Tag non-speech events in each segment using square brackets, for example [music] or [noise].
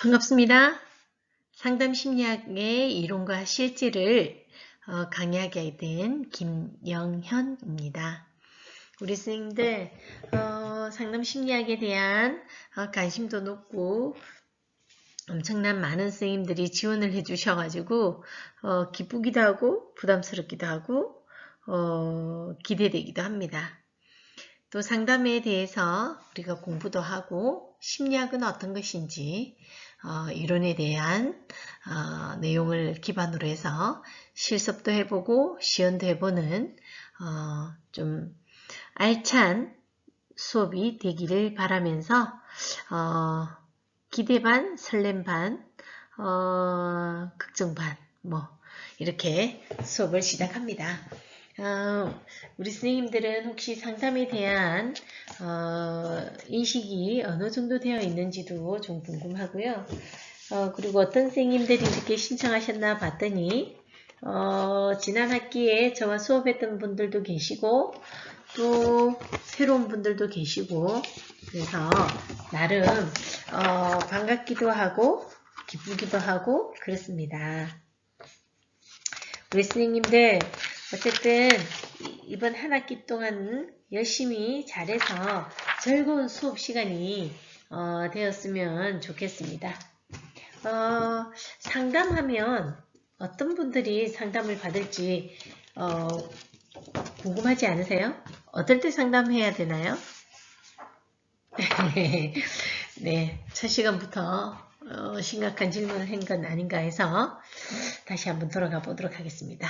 반갑습니다. 상담 심리학의 이론과 실제를 어, 강의하게 된 김영현입니다. 우리 선생님들 어, 상담 심리학에 대한 어, 관심도 높고 엄청난 많은 선생님들이 지원을 해주셔가지고 어, 기쁘기도 하고 부담스럽기도 하고 어, 기대되기도 합니다. 또 상담에 대해서 우리가 공부도 하고 심리학은 어떤 것인지 어, 이론에 대한 어, 내용을 기반으로 해서 실습도 해보고 시연도 해보는 어, 좀 알찬 수업이 되기를 바라면서 어, 기대 반, 설렘 반, 어, 걱정 반, 뭐 이렇게 수업을 시작합니다. 어, 우리 선생님들은 혹시 상담에 대한 어, 인식이 어느 정도 되어 있는지도 좀 궁금하고요. 어, 그리고 어떤 선생님들이 이렇게 신청하셨나 봤더니 어, 지난 학기에 저와 수업했던 분들도 계시고 또 새로운 분들도 계시고 그래서 나름 어, 반갑기도 하고 기쁘기도 하고 그렇습니다. 우리 선생님들 어쨌든 이번 한 학기 동안 열심히 잘해서 즐거운 수업 시간이 어, 되었으면 좋겠습니다. 어, 상담하면 어떤 분들이 상담을 받을지 어, 궁금하지 않으세요? 어떨 때 상담해야 되나요? [laughs] 네, 첫 시간부터 어, 심각한 질문을 한 건 아닌가 해서 다시 한번 돌아가 보도록 하겠습니다.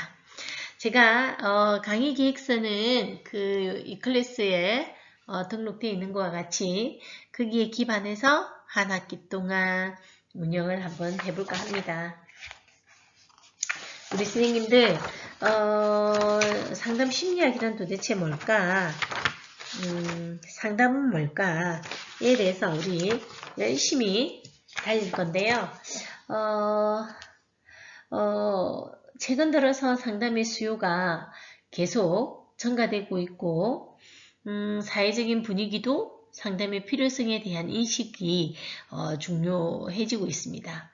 제가 어, 강의 기획서는 그 이 클래스에 어, 등록되어 있는 것과 같이 거기에 기반해서 한 학기 동안 운영을 한번 해볼까 합니다. 우리 선생님들 어, 상담 심리학이란 도대체 뭘까? 음, 상담은 뭘까에 대해서 우리 열심히 달릴 건데요. 어, 어, 최근 들어서 상담의 수요가 계속 증가되고 있고 음, 사회적인 분위기도 상담의 필요성에 대한 인식이 어, 중요해지고 있습니다.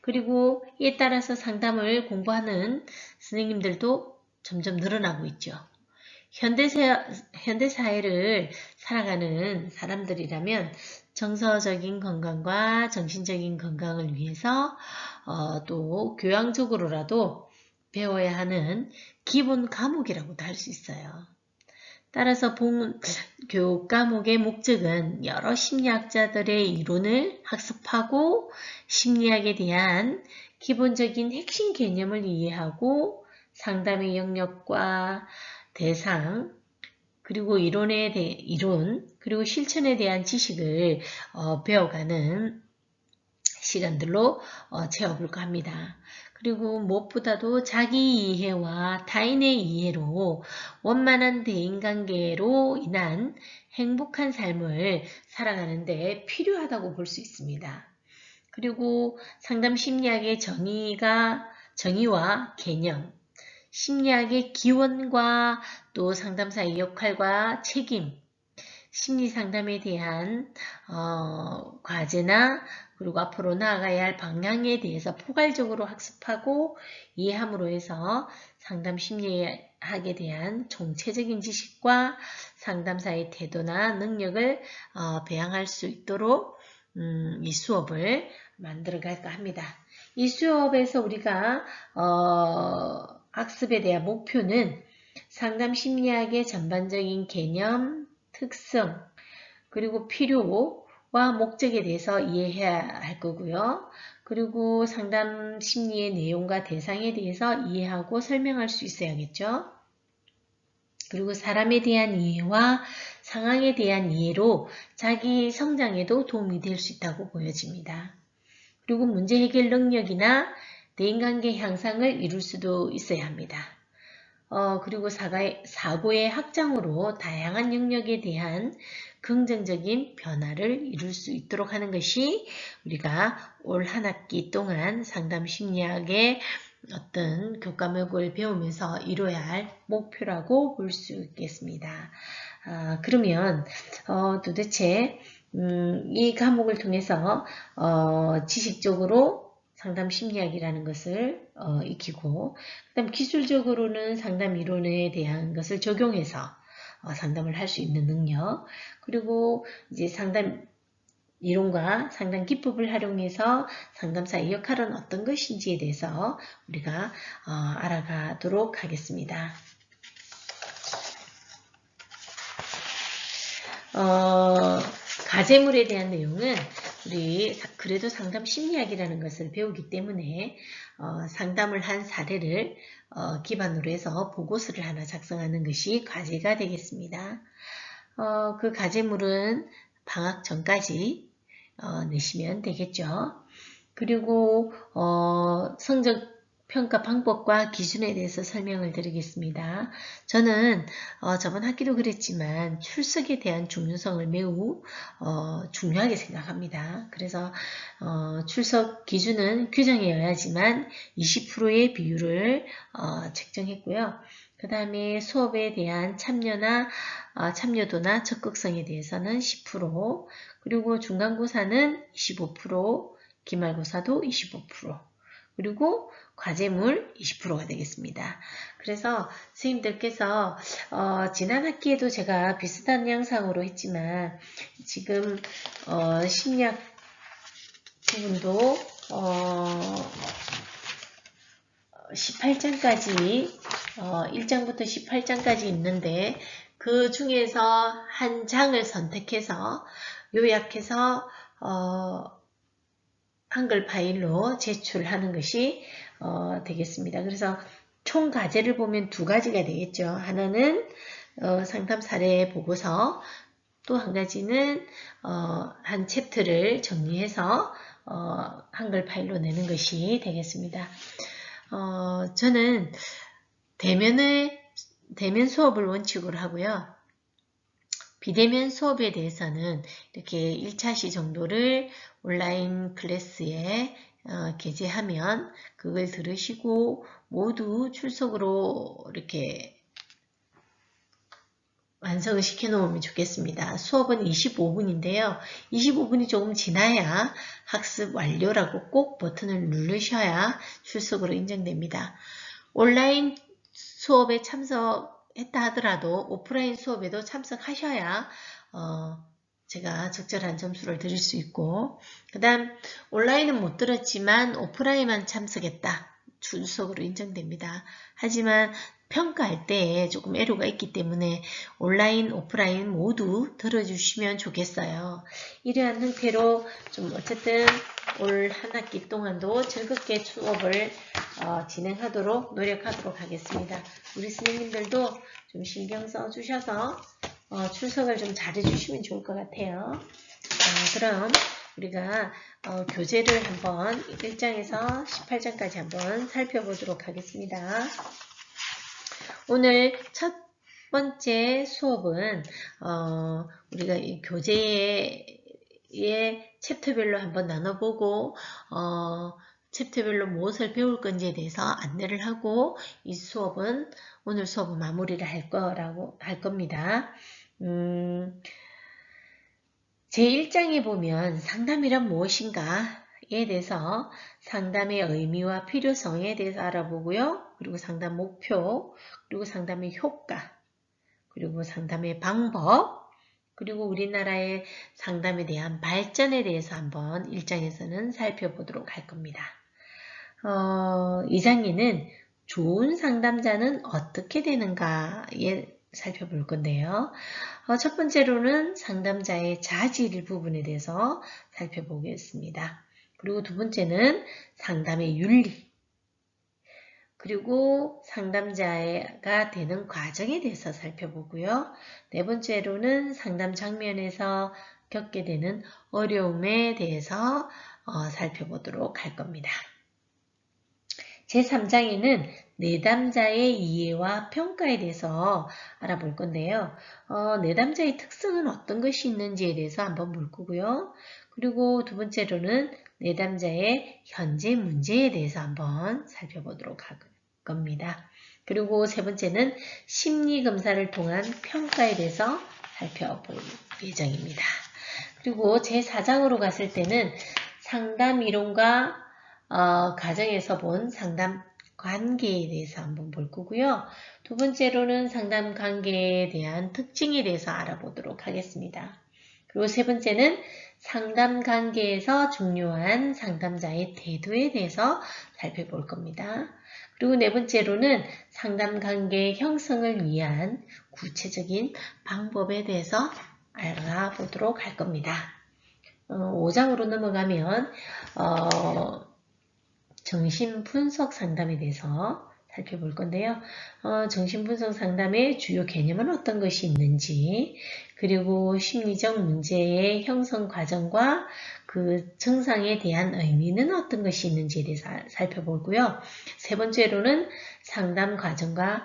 그리고 이에 따라서 상담을 공부하는 선생님들도 점점 늘어나고 있죠. 현대사, 현대사회를 살아가는 사람들이라면 정서적인 건강과 정신적인 건강을 위해서 어, 또 교양적으로라도 배워야 하는 기본 과목이라고도 할 수 있어요. 따라서 본 교육 과목의 목적은 여러 심리학자들의 이론을 학습하고 심리학에 대한 기본적인 핵심 개념을 이해하고 상담의 영역과 대상 그리고 이론에 대해 이론 그리고 실천에 대한 지식을 어, 배워가는 시간들로 어, 채워볼까 합니다. 그리고 무엇보다도 자기 이해와 타인의 이해로 원만한 대인관계로 인한 행복한 삶을 살아가는데 필요하다고 볼 수 있습니다. 그리고 상담 심리학의 정의가 정의와 개념, 심리학의 기원과 또 상담사의 역할과 책임, 심리 상담에 대한 어, 과제나 그리고 앞으로 나아가야 할 방향에 대해서 포괄적으로 학습하고 이해함으로 해서 상담 심리학에 대한 총체적인 지식과 상담사의 태도나 능력을 어, 배양할 수 있도록 음, 이 수업을 만들어 갈까 합니다. 이 수업에서 우리가 어, 학습에 대한 목표는 상담 심리학의 전반적인 개념, 특성, 그리고 필요, 와 목적에 대해서 이해해야 할 거고요. 그리고 상담 심리의 내용과 대상에 대해서 이해하고 설명할 수 있어야겠죠. 그리고 사람에 대한 이해와 상황에 대한 이해로 자기 성장에도 도움이 될 수 있다고 보여집니다. 그리고 문제 해결 능력이나 대인관계 향상을 이룰 수도 있어야 합니다. 어, 그리고 사과의, 사고의 확장으로 다양한 영역에 대한 긍정적인 변화를 이룰 수 있도록 하는 것이 우리가 올 한 학기 동안 상담 심리학의 어떤 교과목을 배우면서 이뤄야 할 목표라고 볼 수 있겠습니다. 아, 그러면 어, 도대체 음, 이 과목을 통해서 어, 지식적으로 상담 심리학이라는 것을 어, 익히고 그 다음 기술적으로는 상담 이론에 대한 것을 적용해서 어, 상담을 할 수 있는 능력 그리고 이제 상담 이론과 상담 기법을 활용해서 상담사의 역할은 어떤 것인지에 대해서 우리가 어, 알아가도록 하겠습니다. 어, 가제물에 대한 내용은 우리 그래도 상담 심리학이라는 것을 배우기 때문에 어, 상담을 한 사례를 어, 기반으로 해서 보고서를 하나 작성하는 것이 과제가 되겠습니다. 어, 그 과제물은 방학 전까지 어, 내시면 되겠죠. 그리고 어, 성적 평가 방법과 기준에 대해서 설명을 드리겠습니다. 저는 어, 저번 학기도 그랬지만 출석에 대한 중요성을 매우 어, 중요하게 생각합니다. 그래서 어, 출석 기준은 규정이어야지만 20%의 비율을 어, 책정했고요. 그 다음에 수업에 대한 참여나 어, 참여도나 적극성에 대해서는 10% 그리고 중간고사는 25% 기말고사도 25% 그리고 과제물 20%가 되겠습니다. 그래서 선생님들께서 어, 지난 학기에도 제가 비슷한 양상으로 했지만 지금 어, 심리학 부분도 어, 18장까지 어, 1장부터 18장까지 있는데 그 중에서 한 장을 선택해서 요약해서 어, 한글 파일로 제출하는 것이 어, 되겠습니다. 그래서 총 과제를 보면 두 가지가 되겠죠. 하나는 어, 상담 사례 보고서 또 한 가지는 어, 한 챕터를 정리해서 어, 한글 파일로 내는 것이 되겠습니다. 어, 저는 대면의 대면 수업을 원칙으로 하고요. 비대면 수업에 대해서는 이렇게 1차시 정도를 온라인 클래스에 어, 게재하면 그걸 들으시고 모두 출석으로 이렇게 완성을 시켜 놓으면 좋겠습니다. 수업은 25분인데요. 25분이 조금 지나야 학습 완료라고 꼭 버튼을 누르셔야 출석으로 인정됩니다. 온라인 수업에 참석 했다 하더라도 오프라인 수업에도 참석하셔야 어, 제가 적절한 점수를 드릴 수 있고 그 다음 온라인은 못 들었지만 오프라인만 참석했다. 출석으로 인정됩니다. 하지만 평가할 때 조금 애로가 있기 때문에 온라인, 오프라인 모두 들어주시면 좋겠어요. 이러한 형태로 좀 어쨌든 올 한 학기 동안도 즐겁게 수업을 어, 진행하도록 노력하도록 하겠습니다. 우리 선생님들도 좀 신경 써 주셔서 어, 출석을 좀 잘해주시면 좋을 것 같아요. 어, 그럼 우리가 어, 교재를 한번 1장에서 18장까지 한번 살펴보도록 하겠습니다. 오늘 첫 번째 수업은 어, 우리가 이 교재의 챕터별로 한번 나눠보고 어, 챕터별로 무엇을 배울 건지에 대해서 안내를 하고 이 수업은 오늘 수업은 마무리를 할 거라고 할 겁니다. 음, 제1장에 보면 상담이란 무엇인가에 대해서 상담의 의미와 필요성에 대해서 알아보고요. 그리고 상담 목표, 그리고 상담의 효과, 그리고 상담의 방법, 그리고 우리나라의 상담에 대한 발전에 대해서 한번 1장에서는 살펴보도록 할 겁니다. 어, 2장에는 좋은 상담자는 어떻게 되는가에 살펴볼 건데요. 어, 첫 번째로는 상담자의 자질 부분에 대해서 살펴보겠습니다. 그리고 두 번째는 상담의 윤리, 그리고 상담자가 되는 과정에 대해서 살펴보고요. 네 번째로는 상담 장면에서 겪게 되는 어려움에 대해서 어, 살펴보도록 할 겁니다. 제3장에는 내담자의 이해와 평가에 대해서 알아볼 건데요. 어, 내담자의 특성은 어떤 것이 있는지에 대해서 한번 볼 거고요. 그리고 두 번째로는 내담자의 현재 문제에 대해서 한번 살펴보도록 할 겁니다. 그리고 세 번째는 심리검사를 통한 평가에 대해서 살펴볼 예정입니다. 그리고 제4장으로 갔을 때는 상담 이론과 어, 가정에서 본 상담 관계에 대해서 한번 볼 거고요. 두 번째로는 상담 관계에 대한 특징에 대해서 알아보도록 하겠습니다. 그리고 세 번째는 상담 관계에서 중요한 상담자의 태도에 대해서 살펴볼 겁니다. 그리고 네 번째로는 상담 관계 형성을 위한 구체적인 방법에 대해서 알아보도록 할 겁니다. 어, 5장으로 넘어가면 어, 정신분석 상담에 대해서 살펴볼 건데요. 어, 정신분석 상담의 주요 개념은 어떤 것이 있는지 그리고 심리적 문제의 형성 과정과 그 증상에 대한 의미는 어떤 것이 있는지에 대해서 살펴보고요. 세 번째로는 상담 과정과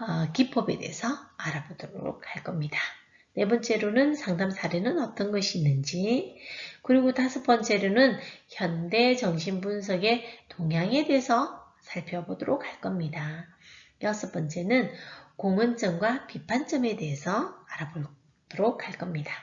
어, 기법에 대해서 알아보도록 할 겁니다. 네 번째로는 상담 사례는 어떤 것이 있는지 그리고 다섯 번째로는 현대 정신분석의 동향에 대해서 살펴보도록 할 겁니다. 여섯 번째는 공헌점과 비판점에 대해서 알아보도록 할 겁니다.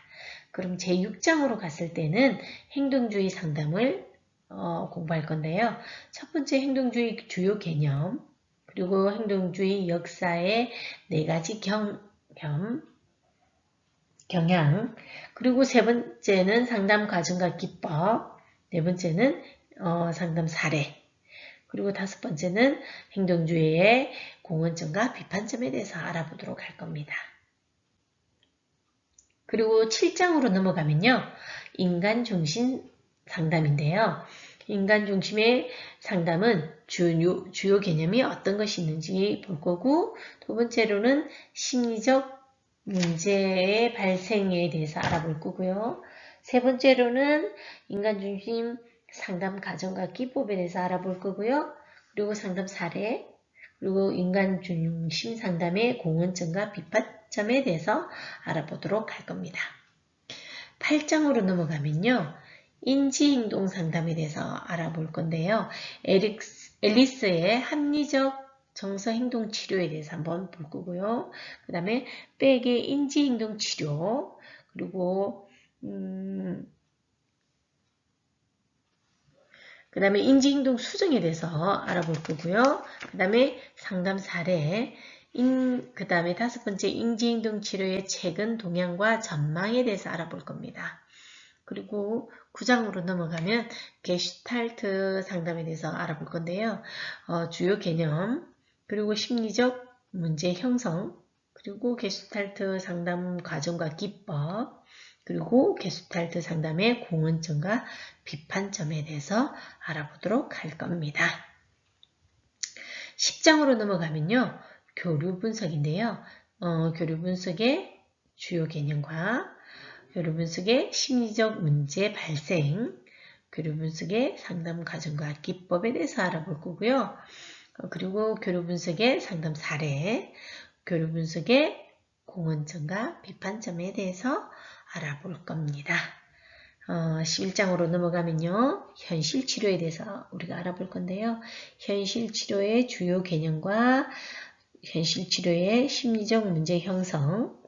그럼 제6장으로 갔을 때는 행동주의 상담을 어, 공부할 건데요. 첫 번째 행동주의 주요 개념, 그리고 행동주의 역사의 네 가지 경험, 경향, 그리고 세 번째는 상담 과정과 기법, 네 번째는 어, 상담 사례, 그리고 다섯 번째는 행동주의의 공헌점과 비판점에 대해서 알아보도록 할 겁니다. 그리고 7장으로 넘어가면요. 인간 중심 상담인데요. 인간 중심의 상담은 주요, 주요 개념이 어떤 것이 있는지 볼 거고 두 번째로는 심리적 문제의 발생에 대해서 알아볼 거고요. 세 번째로는 인간 중심 상담 과정과 기법에 대해서 알아볼 거고요. 그리고 상담 사례, 그리고 인간 중심 상담의 공헌점과 비판 점에 대해서 알아보도록 할 겁니다. 8장으로 넘어가면요. 인지행동 상담에 대해서 알아볼 건데요. 에릭스, 앨리스의 합리적 정서행동 치료에 대해서 한번 볼 거고요. 그 다음에 백의 인지행동 치료 그리고 음, 그 다음에 인지행동 수정에 대해서 알아볼 거고요. 그 다음에 상담 사례 그 다음에 다섯 번째 인지행동 치료의 최근 동향과 전망에 대해서 알아볼 겁니다. 그리고 9장으로 넘어가면 게슈탈트 상담에 대해서 알아볼 건데요. 어, 주요 개념, 그리고 심리적 문제 형성, 그리고 게스탈트 상담 과정과 기법, 그리고 게스탈트 상담의 공헌점과 비판점에 대해서 알아보도록 할 겁니다. 10장으로 넘어가면요. 교류 분석인데요. 어, 교류 분석의 주요 개념과 교류 분석의 심리적 문제 발생, 교류 분석의 상담 과정과 기법에 대해서 알아볼 거고요. 어, 그리고 교류 분석의 상담 사례, 교류 분석의 공헌점과 비판점에 대해서 알아볼 겁니다. 어, 11장으로 넘어가면요. 현실 치료에 대해서 우리가 알아볼 건데요. 현실 치료의 주요 개념과 현실 치료의 심리적 문제 형성,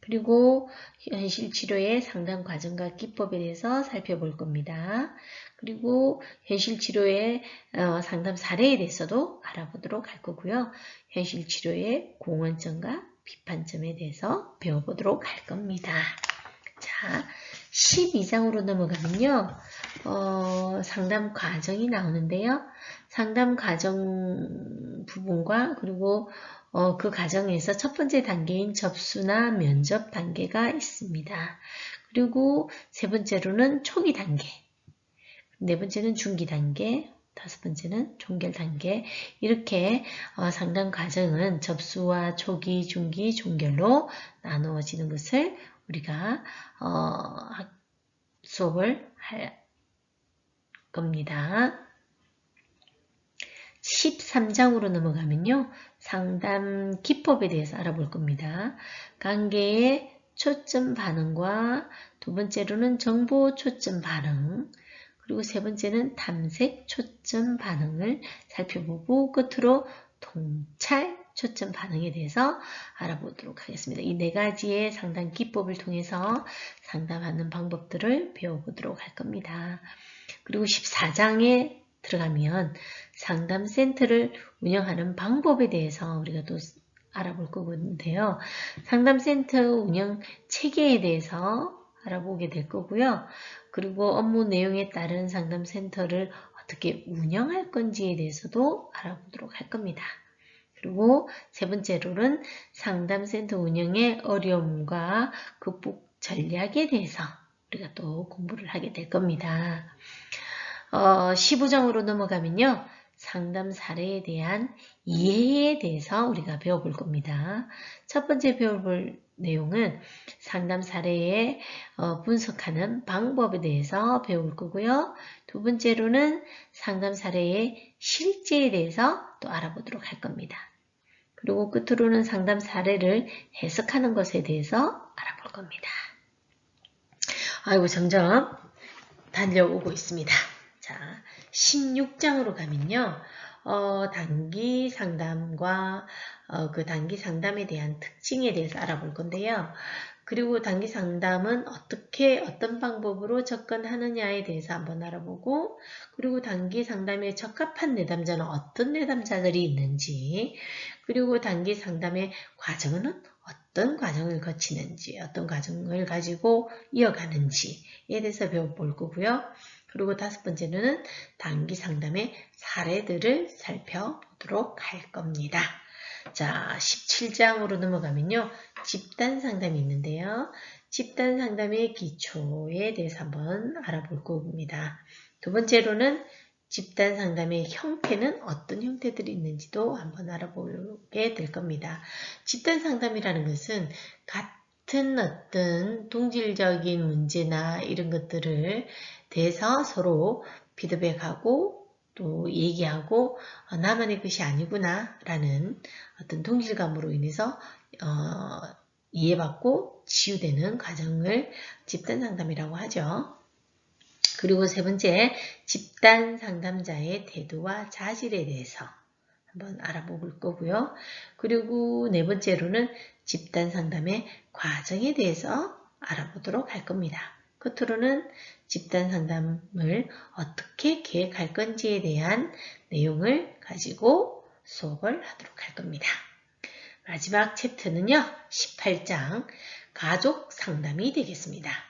그리고 현실 치료의 상담 과정과 기법에 대해서 살펴볼 겁니다. 그리고 현실 치료의 어, 상담 사례에 대해서도 알아보도록 할 거고요. 현실 치료의 공헌점과 비판점에 대해서 배워보도록 할 겁니다. 자, 12장으로 넘어가면요. 어, 상담 과정이 나오는데요. 상담 과정 부분과 그리고 어, 그 과정에서 첫 번째 단계인 접수나 면접 단계가 있습니다. 그리고 세 번째로는 초기 단계, 네 번째는 중기 단계, 다섯 번째는 종결 단계 이렇게 어, 상담 과정은 접수와 초기, 중기, 종결로 나누어지는 것을 우리가 어, 수업을 할 겁니다. 13장으로 넘어가면요. 상담 기법에 대해서 알아볼 겁니다. 관계의 초점 반응과 두 번째로는 정보 초점 반응, 그리고 세 번째는 탐색 초점 반응을 살펴보고 끝으로 통찰 초점 반응에 대해서 알아보도록 하겠습니다. 이 네 가지의 상담 기법을 통해서 상담하는 방법들을 배워보도록 할 겁니다. 그리고 14장에 들어가면 상담 센터를 운영하는 방법에 대해서 우리가 또 알아볼 거인데요. 상담 센터 운영 체계에 대해서 알아보게 될 거고요. 그리고 업무 내용에 따른 상담 센터를 어떻게 운영할 건지에 대해서도 알아보도록 할 겁니다. 그리고 세 번째로는 상담센터 운영의 어려움과 극복 전략에 대해서 우리가 또 공부를 하게 될 겁니다. 어, 15장으로 넘어가면요. 상담 사례에 대한 이해에 대해서 우리가 배워볼 겁니다. 첫 번째 배워볼 내용은 상담 사례에 어, 분석하는 방법에 대해서 배울 거고요. 두 번째로는 상담 사례의 실제에 대해서 또 알아보도록 할 겁니다. 그리고 끝으로는 상담 사례를 해석하는 것에 대해서 알아볼 겁니다. 아이고 점점 달려오고 있습니다. 자, 16장으로 가면요. 어, 단기 상담과 어, 그 단기 상담에 대한 특징에 대해서 알아볼 건데요. 그리고 단기 상담은 어떻게 어떤 방법으로 접근하느냐에 대해서 한번 알아보고 그리고 단기 상담에 적합한 내담자는 어떤 내담자들이 있는지 그리고 단기 상담의 과정은 어떤 과정을 거치는지 어떤 과정을 가지고 이어가는지에 대해서 배워볼 거고요. 그리고 다섯 번째는 단기 상담의 사례들을 살펴보도록 할 겁니다. 자, 17장으로 넘어가면요. 집단 상담이 있는데요. 집단 상담의 기초에 대해서 한번 알아볼 겁니다. 두 번째로는 집단 상담의 형태는 어떤 형태들이 있는지도 한번 알아보게 될 겁니다. 집단 상담이라는 것은 같은 어떤 동질적인 문제나 이런 것들을 대해서 서로 피드백하고 또 얘기하고 어, 나만의 것이 아니구나 라는 어떤 동질감으로 인해서 어, 이해받고 치유되는 과정을 집단 상담이라고 하죠. 그리고 세 번째, 집단 상담자의 태도와 자질에 대해서 한번 알아볼 거고요. 그리고 네 번째로는 집단 상담의 과정에 대해서 알아보도록 할 겁니다. 끝으로는 집단 상담을 어떻게 계획할 건지에 대한 내용을 가지고 수업을 하도록 할 겁니다. 마지막 챕터는요. 18장 가족 상담이 되겠습니다.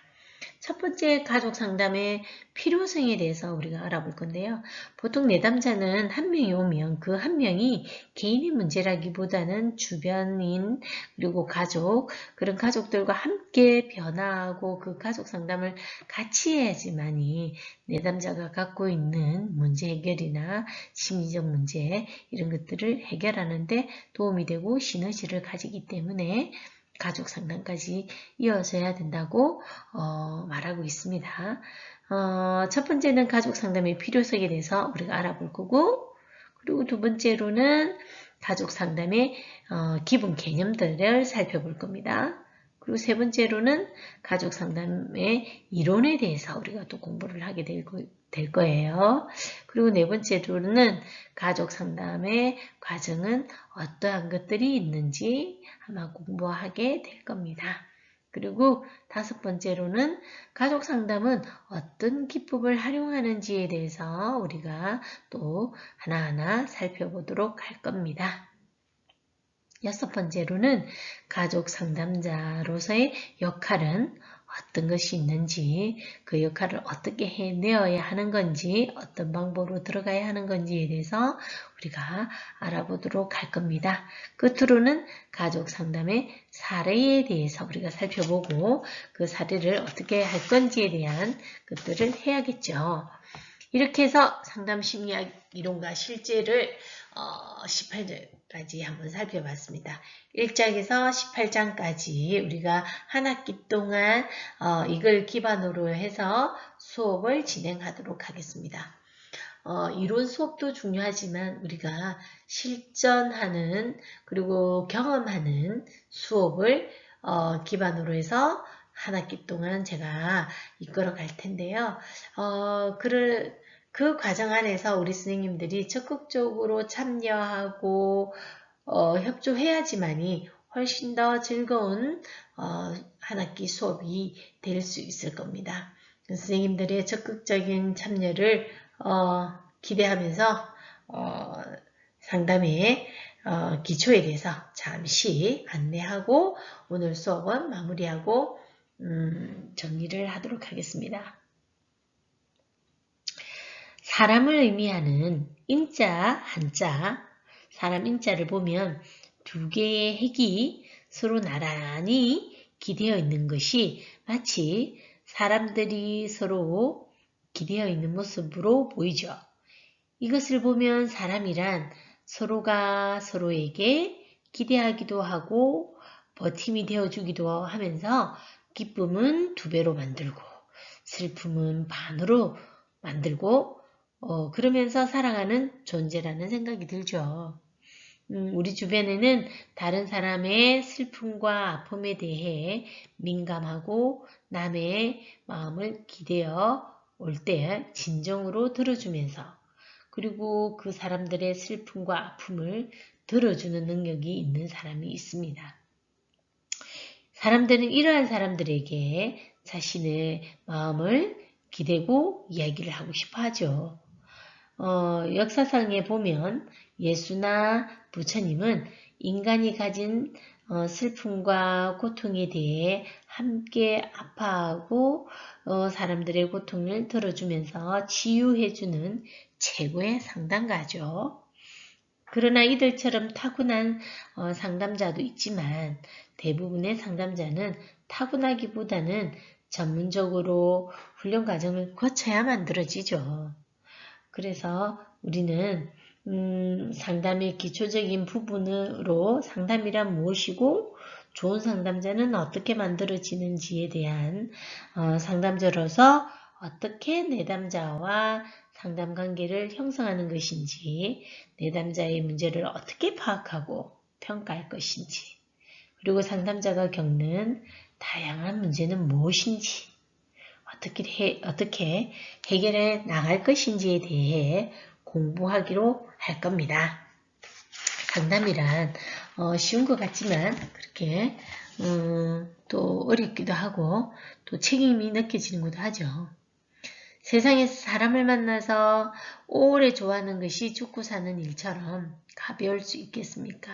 첫 번째 가족 상담의 필요성에 대해서 우리가 알아볼 건데요. 보통 내담자는 한 명이 오면 그 한 명이 개인의 문제라기보다는 주변인 그리고 가족 그런 가족들과 함께 변화하고 그 가족 상담을 같이 해야지만이 내담자가 갖고 있는 문제 해결이나 심리적 문제 이런 것들을 해결하는데 도움이 되고 시너지를 가지기 때문에 가족 상담까지 이어져야 된다고 어, 말하고 있습니다. 어, 첫 번째는 가족 상담의 필요성에 대해서 우리가 알아볼 거고 그리고 두 번째로는 가족 상담의 어, 기본 개념들을 살펴볼 겁니다. 그리고 세 번째로는 가족 상담의 이론에 대해서 우리가 또 공부를 하게 될, 될 거예요. 그리고 네 번째로는 가족 상담의 과정은 어떠한 것들이 있는지 아마 공부하게 될 겁니다. 그리고 다섯 번째로는 가족 상담은 어떤 기법을 활용하는지에 대해서 우리가 또 하나하나 살펴보도록 할 겁니다. 여섯 번째로는 가족 상담자로서의 역할은 어떤 것이 있는지 그 역할을 어떻게 해내어야 하는 건지 어떤 방법으로 들어가야 하는 건지에 대해서 우리가 알아보도록 할 겁니다. 끝으로는 가족 상담의 사례에 대해서 우리가 살펴보고 그 사례를 어떻게 할 건지에 대한 것들을 해야겠죠. 이렇게 해서 상담 심리학 이론과 실제를 어, 18절까지 한번 살펴봤습니다. 1장에서 18장까지 우리가 한 학기 동안 어, 이걸 기반으로 해서 수업을 진행하도록 하겠습니다. 어, 이론 수업도 중요하지만 우리가 실전하는 그리고 경험하는 수업을 어, 기반으로 해서 한 학기 동안 제가 이끌어 갈 텐데요. 어, 그를 그 과정 안에서 우리 선생님들이 적극적으로 참여하고 어, 협조해야지만이 훨씬 더 즐거운 어, 한 학기 수업이 될 수 있을 겁니다. 선생님들의 적극적인 참여를 어, 기대하면서 어, 상담의 어, 기초에 대해서 잠시 안내하고 오늘 수업은 마무리하고 음, 정리를 하도록 하겠습니다. 사람을 의미하는 인자, 한자, 사람 인자를 보면 두 개의 핵이 서로 나란히 기대어 있는 것이 마치 사람들이 서로 기대어 있는 모습으로 보이죠. 이것을 보면 사람이란 서로가 서로에게 기대하기도 하고 버팀이 되어주기도 하면서 기쁨은 두 배로 만들고 슬픔은 반으로 만들고 어, 그러면서 살아가는 존재라는 생각이 들죠. 음, 우리 주변에는 다른 사람의 슬픔과 아픔에 대해 민감하고 남의 마음을 기대어 올 때 진정으로 들어주면서 그리고 그 사람들의 슬픔과 아픔을 들어주는 능력이 있는 사람이 있습니다. 사람들은 이러한 사람들에게 자신의 마음을 기대고 이야기를 하고 싶어 하죠. 어, 역사상에 보면 예수나 부처님은 인간이 가진 어, 슬픔과 고통에 대해 함께 아파하고 어, 사람들의 고통을 들어주면서 치유해주는 최고의 상담가죠. 그러나 이들처럼 타고난 어, 상담자도 있지만 대부분의 상담자는 타고나기보다는 전문적으로 훈련 과정을 거쳐야 만들어지죠. 그래서 우리는 음, 상담의 기초적인 부분으로 상담이란 무엇이고 좋은 상담자는 어떻게 만들어지는지에 대한 어, 상담자로서 어떻게 내담자와 상담 관계를 형성하는 것인지 내담자의 문제를 어떻게 파악하고 평가할 것인지 그리고 상담자가 겪는 다양한 문제는 무엇인지 어떻게, 해, 어떻게 해결해 나갈 것인지에 대해 공부하기로 할 겁니다. 상담이란 어, 쉬운 것 같지만 그렇게 음, 또 어렵기도 하고 또 책임이 느껴지는 것도 하죠. 세상에서 사람을 만나서 오래 좋아하는 것이 죽고 사는 일처럼 가벼울 수 있겠습니까?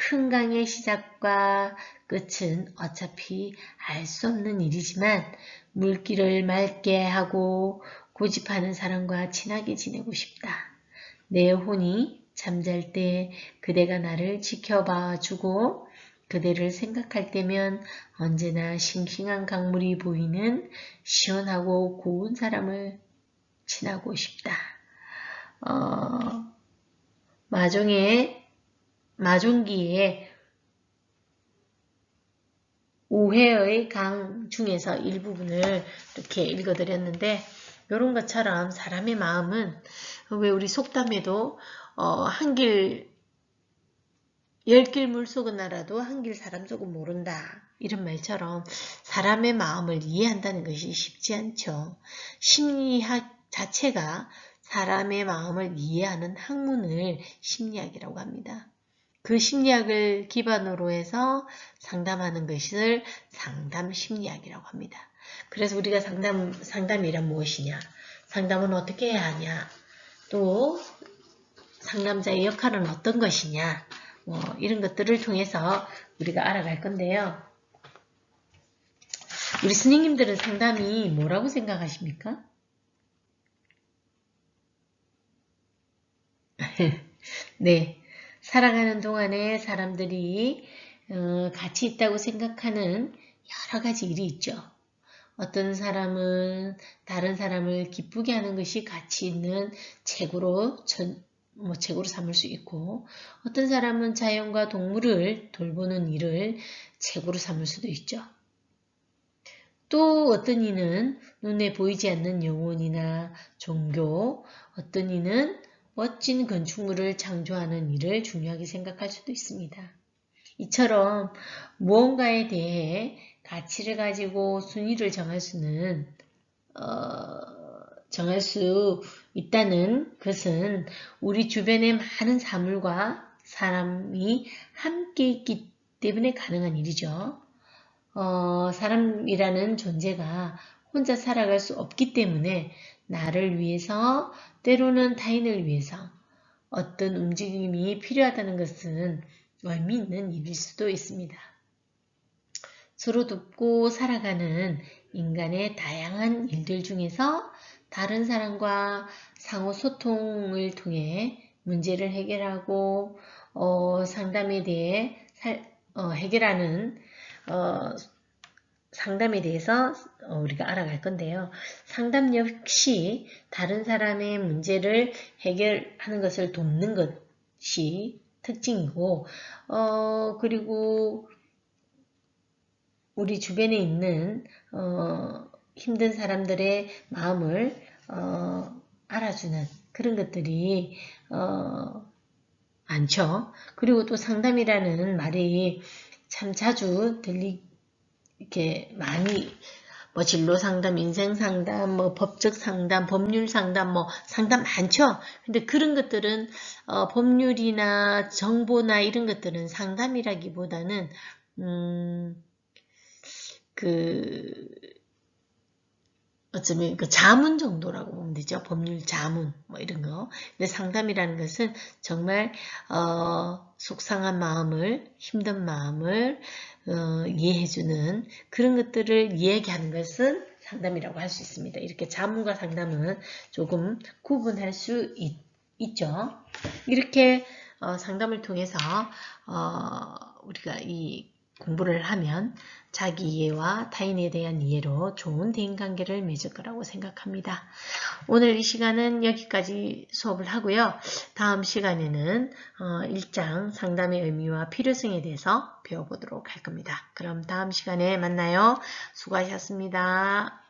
큰 강의 시작과 끝은 어차피 알 수 없는 일이지만 물길을 맑게 하고 고집하는 사람과 친하게 지내고 싶다. 내 혼이 잠잘 때 그대가 나를 지켜봐 주고 그대를 생각할 때면 언제나 싱싱한 강물이 보이는 시원하고 고운 사람을 친하고 싶다. 어, 마종의 마종기의 우회의 강 중에서 일부분을 이렇게 읽어드렸는데 이런 것처럼 사람의 마음은 왜 우리 속담에도 어, 한길 열길 물속은 알아도 한길 사람 속은 모른다. 이런 말처럼 사람의 마음을 이해한다는 것이 쉽지 않죠. 심리학 자체가 사람의 마음을 이해하는 학문을 심리학이라고 합니다. 그 심리학을 기반으로 해서 상담하는 것을 상담 심리학이라고 합니다. 그래서 우리가 상담, 상담이란 무엇이냐? 상담은 어떻게 해야 하냐? 또 상담자의 역할은 어떤 것이냐 뭐 이런 것들을 통해서 우리가 알아갈 건데요. 우리 스님님들은 상담이 뭐라고 생각하십니까? [laughs] 네, 살아가는 동안에 사람들이 어, 같이 있다고 생각하는 여러 가지 일이 있죠. 어떤 사람은 다른 사람을 기쁘게 하는 것이 가치 있는 책으로 전, 뭐 책으로 삼을 수 있고 어떤 사람은 자연과 동물을 돌보는 일을 책으로 삼을 수도 있죠. 또 어떤 이는 눈에 보이지 않는 영혼이나 종교, 어떤 이는 멋진 건축물을 창조하는 일을 중요하게 생각할 수도 있습니다. 이처럼 무언가에 대해 가치를 가지고 순위를 정할 수는 어, 정할 수 있다는 것은 우리 주변의 많은 사물과 사람이 함께 있기 때문에 가능한 일이죠. 어, 사람이라는 존재가 혼자 살아갈 수 없기 때문에 나를 위해서 때로는 타인을 위해서 어떤 움직임이 필요하다는 것은 의미 있는 일일 수도 있습니다. 서로 돕고 살아가는 인간의 다양한 일들 중에서 다른 사람과 상호 소통을 통해 문제를 해결하고 어, 상담에 대해 살, 어, 해결하는 어, 상담에 대해서 어, 우리가 알아갈 건데요. 상담 역시 다른 사람의 문제를 해결하는 것을 돕는 것이 특징이고 어, 그리고 우리 주변에 있는 어, 힘든 사람들의 마음을 어, 알아주는 그런 것들이 어, 많죠. 그리고 또 상담이라는 말이 참 자주 들리 이렇게 많이 뭐 진로 상담, 인생 상담, 뭐 법적 상담, 법률 상담, 뭐 상담 많죠. 근데 그런 것들은 어, 법률이나 정보나 이런 것들은 상담이라기보다는 음, 그 어쩌면 그 자문 정도라고 보면 되죠. 법률 자문 뭐 이런 거. 근데 상담이라는 것은 정말 어, 속상한 마음을 힘든 마음을 어, 이해해주는 그런 것들을 이야기하는 것은 상담이라고 할 수 있습니다. 이렇게 자문과 상담은 조금 구분할 수 있, 죠 이렇게 어, 상담을 통해서 어, 우리가 이 공부를 하면 자기 이해와 타인에 대한 이해로 좋은 대인관계를 맺을 거라고 생각합니다. 오늘 이 시간은 여기까지 수업을 하고요. 다음 시간에는 1장 어, 상담의 의미와 필요성에 대해서 배워보도록 할 겁니다. 그럼 다음 시간에 만나요. 수고하셨습니다.